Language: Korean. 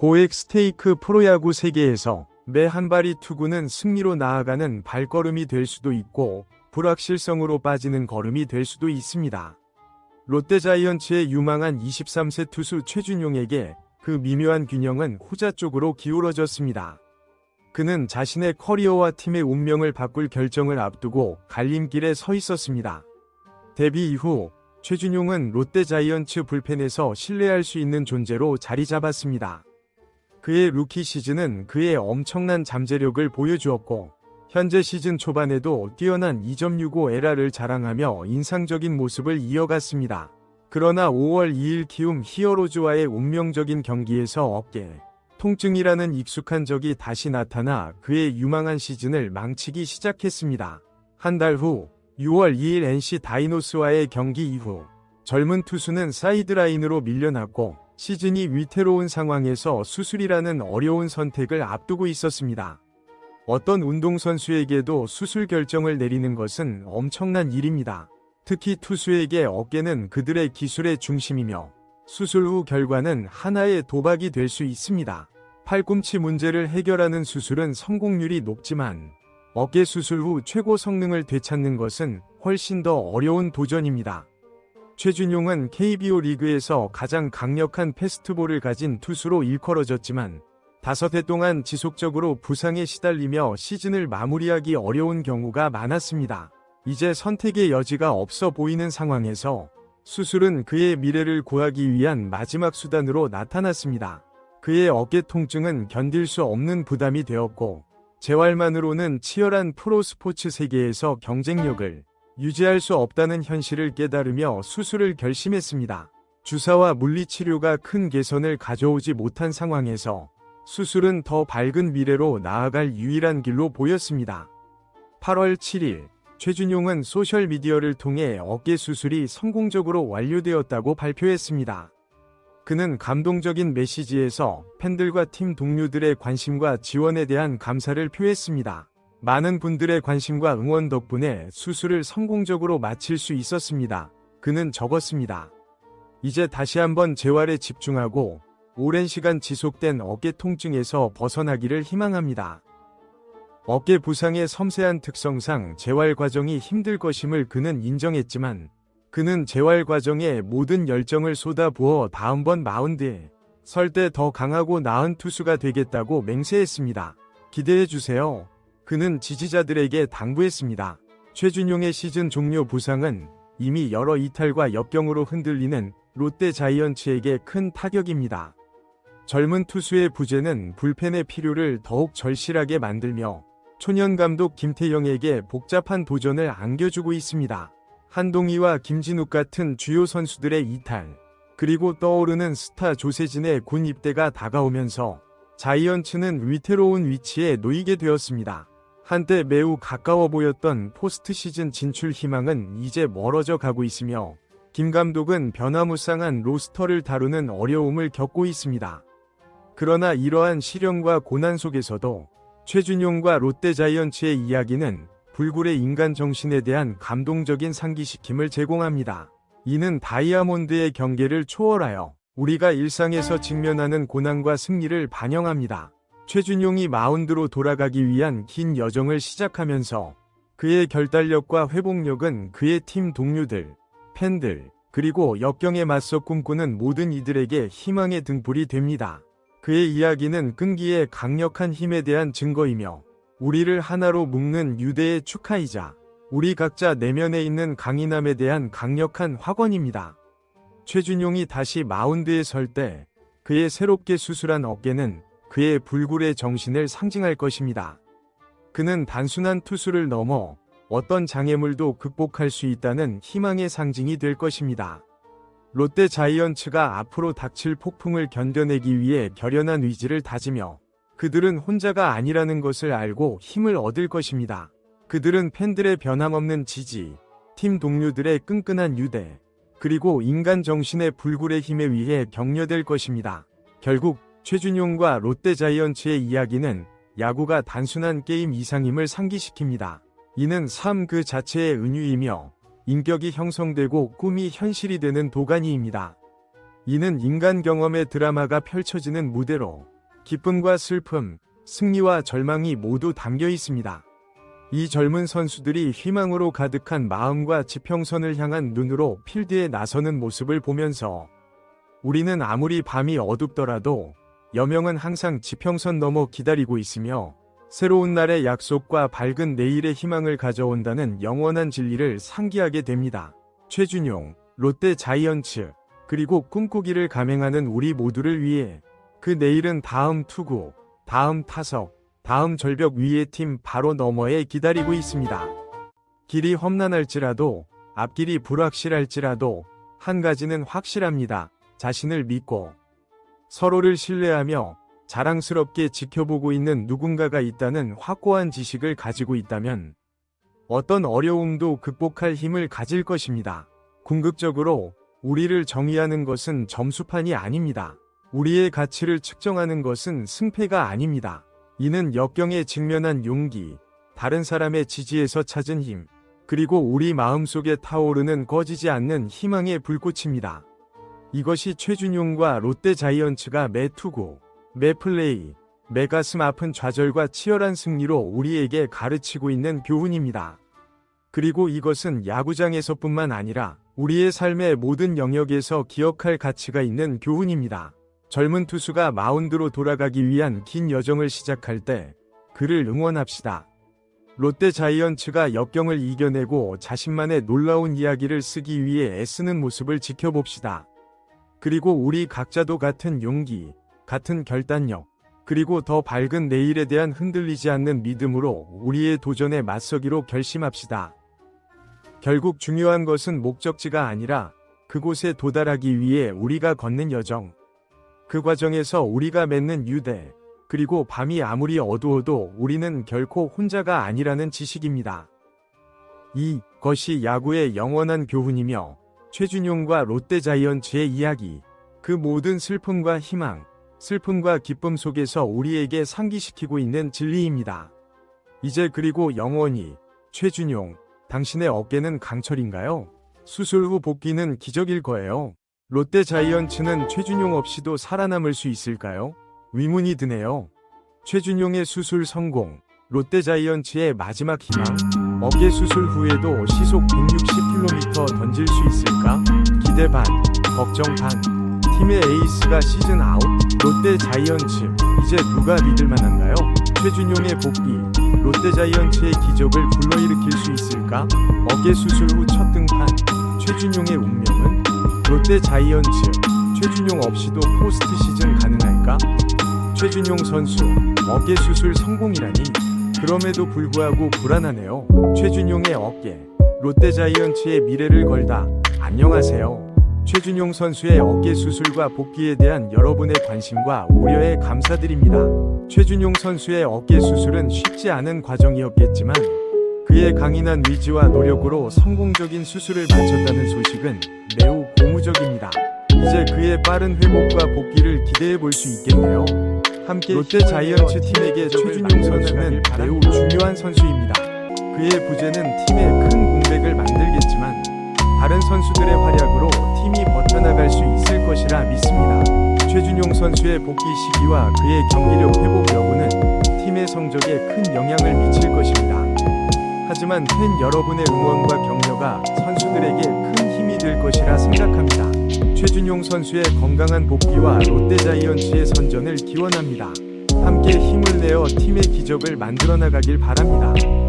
고액 스테이크 프로야구 세계에서 매 한 발이 투구는 승리로 나아가는 발걸음이 될 수도 있고 불확실성으로 빠지는 걸음이 될 수도 있습니다. 롯데자이언츠의 유망한 23세 투수 최준용에게 그 미묘한 균형은 후자 쪽으로 기울어졌습니다. 그는 자신의 커리어와 팀의 운명을 바꿀 결정을 앞두고 갈림길에 서 있었습니다. 데뷔 이후 최준용은 롯데자이언츠 불펜에서 신뢰할 수 있는 존재로 자리 잡았습니다. 그의 루키 시즌은 그의 엄청난 잠재력을 보여주었고 현재 시즌 초반에도 뛰어난 2.65 에라를 자랑하며 인상적인 모습을 이어갔습니다. 그러나 5월 2일 키움 히어로즈와의 운명적인 경기에서 어깨 통증이라는 익숙한 적이 다시 나타나 그의 유망한 시즌을 망치기 시작했습니다. 한 달 후 6월 2일 NC 다이노스와의 경기 이후 젊은 투수는 사이드라인으로 밀려났고 시즌이 위태로운 상황에서 수술이라는 어려운 선택을 앞두고 있었습니다. 어떤 운동선수에게도 수술 결정을 내리는 것은 엄청난 일입니다. 특히 투수에게 어깨는 그들의 기술의 중심이며 수술 후 결과는 하나의 도박이 될 수 있습니다. 팔꿈치 문제를 해결하는 수술은 성공률이 높지만 어깨 수술 후 최고 성능을 되찾는 것은 훨씬 더 어려운 도전입니다. 최준용은 KBO 리그에서 가장 강력한 패스트볼을 가진 투수로 일컬어졌지만 다섯 해 동안 지속적으로 부상에 시달리며 시즌을 마무리하기 어려운 경우가 많았습니다. 이제 선택의 여지가 없어 보이는 상황에서 수술은 그의 미래를 구하기 위한 마지막 수단으로 나타났습니다. 그의 어깨 통증은 견딜 수 없는 부담이 되었고 재활만으로는 치열한 프로 스포츠 세계에서 경쟁력을 유지할 수 없다는 현실을 깨달으며 수술을 결심했습니다. 주사와 물리치료가 큰 개선을 가져오지 못한 상황에서 수술은 더 밝은 미래로 나아갈 유일한 길로 보였습니다. 8월 7일 최준용은 소셜미디어를 통해 어깨 수술이 성공적으로 완료되었다고 발표했습니다. 그는 감동적인 메시지에서 팬들과 팀 동료들의 관심과 지원에 대한 감사를 표했습니다. 많은 분들의 관심과 응원 덕분에 수술을 성공적으로 마칠 수 있었습니다. 그는 적었습니다. 이제 다시 한번 재활에 집중하고 오랜 시간 지속된 어깨 통증에서 벗어나기를 희망합니다. 어깨 부상의 섬세한 특성상 재활 과정이 힘들 것임을 그는 인정했지만 그는 재활 과정에 모든 열정을 쏟아부어 다음번 마운드에 설 때 더 강하고 나은 투수가 되겠다고 맹세했습니다. 기대해 주세요. 그는 지지자들에게 당부했습니다. 최준용의 시즌 종료 부상은 이미 여러 이탈과 역경으로 흔들리는 롯데 자이언츠에게 큰 타격입니다. 젊은 투수의 부재는 불펜의 필요를 더욱 절실하게 만들며 초년 감독 김태영에게 복잡한 도전을 안겨주고 있습니다. 한동희와 김진욱 같은 주요 선수들의 이탈, 그리고 떠오르는 스타 조세진의 군 입대가 다가오면서 자이언츠는 위태로운 위치에 놓이게 되었습니다. 한때 매우 가까워 보였던 포스트 시즌 진출 희망은 이제 멀어져 가고 있으며 김 감독은 변화무쌍한 로스터를 다루는 어려움을 겪고 있습니다. 그러나 이러한 시련과 고난 속에서도 최준용과 롯데자이언츠의 이야기는 불굴의 인간 정신에 대한 감동적인 상기시킴을 제공합니다. 이는 다이아몬드의 경계를 초월하여 우리가 일상에서 직면하는 고난과 승리를 반영합니다. 최준용이 마운드로 돌아가기 위한 긴 여정을 시작하면서 그의 결단력과 회복력은 그의 팀 동료들, 팬들, 그리고 역경에 맞서 꿈꾸는 모든 이들에게 희망의 등불이 됩니다. 그의 이야기는 끈기의 강력한 힘에 대한 증거이며 우리를 하나로 묶는 유대의 축하이자 우리 각자 내면에 있는 강인함에 대한 강력한 확언입니다. 최준용이 다시 마운드에 설 때 그의 새롭게 수술한 어깨는 그의 불굴의 정신을 상징할 것입니다. 그는 단순한 투수를 넘어 어떤 장애물도 극복할 수 있다는 희망의 상징이 될 것입니다. 롯데 자이언츠가 앞으로 닥칠 폭풍을 견뎌내기 위해 결연한 의지를 다지며 그들은 혼자가 아니라는 것을 알고 힘을 얻을 것입니다. 그들은 팬들의 변함없는 지지, 팀 동료들의 끈끈한 유대, 그리고 인간 정신의 불굴의 힘에 의해 격려될 것입니다. 결국 최준용과 롯데 자이언츠의 이야기는 야구가 단순한 게임 이상임을 상기시킵니다. 이는 삶 그 자체의 은유이며 인격이 형성되고 꿈이 현실이 되는 도가니입니다. 이는 인간 경험의 드라마가 펼쳐지는 무대로 기쁨과 슬픔, 승리와 절망이 모두 담겨 있습니다. 이 젊은 선수들이 희망으로 가득한 마음과 지평선을 향한 눈으로 필드에 나서는 모습을 보면서 우리는 아무리 밤이 어둡더라도 여명은 항상 지평선 넘어 기다리고 있으며 새로운 날의 약속과 밝은 내일의 희망을 가져온다는 영원한 진리를 상기하게 됩니다. 최준용, 롯데 자이언츠, 그리고 꿈꾸기를 감행하는 우리 모두를 위해 그 내일은 다음 투구, 다음 타석, 다음 절벽 위의 팀 바로 너머에 기다리고 있습니다. 길이 험난할지라도, 앞길이 불확실할지라도, 한 가지는 확실합니다. 자신을 믿고, 서로를 신뢰하며, 자랑스럽게 지켜보고 있는 누군가가 있다는 확고한 지식을 가지고 있다면, 어떤 어려움도 극복할 힘을 가질 것입니다. 궁극적으로, 우리를 정의하는 것은 점수판이 아닙니다. 우리의 가치를 측정하는 것은 승패가 아닙니다. 이는 역경에 직면한 용기, 다른 사람의 지지에서 찾은 힘, 그리고 우리 마음속에 타오르는 꺼지지 않는 희망의 불꽃입니다. 이것이 최준용과 롯데 자이언츠가 매 투구, 매 플레이, 매 가슴 아픈 좌절과 치열한 승리로 우리에게 가르치고 있는 교훈입니다. 그리고 이것은 야구장에서뿐만 아니라 우리의 삶의 모든 영역에서 기억할 가치가 있는 교훈입니다. 젊은 투수가 마운드로 돌아가기 위한 긴 여정을 시작할 때 그를 응원합시다. 롯데 자이언츠가 역경을 이겨내고 자신만의 놀라운 이야기를 쓰기 위해 애쓰는 모습을 지켜봅시다. 그리고 우리 각자도 같은 용기, 같은 결단력, 그리고 더 밝은 내일에 대한 흔들리지 않는 믿음으로 우리의 도전에 맞서기로 결심합시다. 결국 중요한 것은 목적지가 아니라 그곳에 도달하기 위해 우리가 걷는 여정. 그 과정에서 우리가 맺는 유대, 그리고 밤이 아무리 어두워도 우리는 결코 혼자가 아니라는 지식입니다. 이 것이 야구의 영원한 교훈이며 최준용과 롯데 자이언츠의 이야기, 그 모든 슬픔과 희망, 슬픔과 기쁨 속에서 우리에게 상기시키고 있는 진리입니다. 이제 그리고 영원히 최준용, 당신의 어깨는 강철인가요? 수술 후 복귀는 기적일 거예요. 롯데 자이언츠는 최준용 없이도 살아남을 수 있을까요? 의문이 드네요. 최준용의 수술 성공, 롯데 자이언츠의 마지막 희망, 어깨 수술 후에도 시속 160km 던질 수 있을까? 기대 반, 걱정 반. 팀의 에이스가 시즌 아웃, 롯데 자이언츠, 이제 누가 믿을 만한가요? 최준용의 복귀, 롯데 자이언츠의 기적을 불러일으킬 수 있을까? 어깨 수술 후 첫 등판, 최준용의 운명은? 롯데 자이언츠, 최준용 없이도 포스트 시즌 가능할까? 최준용 선수, 어깨 수술 성공이라니. 그럼에도 불구하고 불안하네요. 최준용의 어깨, 롯데 자이언츠의 미래를 걸다. 안녕하세요. 최준용 선수의 어깨 수술과 복귀에 대한 여러분의 관심과 우려에 감사드립니다. 최준용 선수의 어깨 수술은 쉽지 않은 과정이었겠지만 그의 강인한 의지와 노력으로 성공적인 수술을 마쳤다는 소식은 매우 고무적입니다. 이제 그의 빠른 회복과 복귀를 기대해 볼 수 있겠네요. 함께 롯데 자이언츠 팀에게 최준용 선수는 매우 중요한 선수입니다. 그의 부재는 팀에 큰 공백을 만들겠지만 다른 선수들의 활약으로 팀이 버텨나갈 수 있을 것이라 믿습니다. 최준용 선수의 복귀 시기와 그의 경기력 회복 여부는 팀의 성적에 큰 영향을 미칠 것입니다. 하지만 팬 여러분의 응원과 격려가 선수들에게 큰 힘이 될 것이라 생각합니다. 최준용 선수의 건강한 복귀와 롯데 자이언츠의 선전을 기원합니다. 함께 힘을 내어 팀의 기적을 만들어 나가길 바랍니다.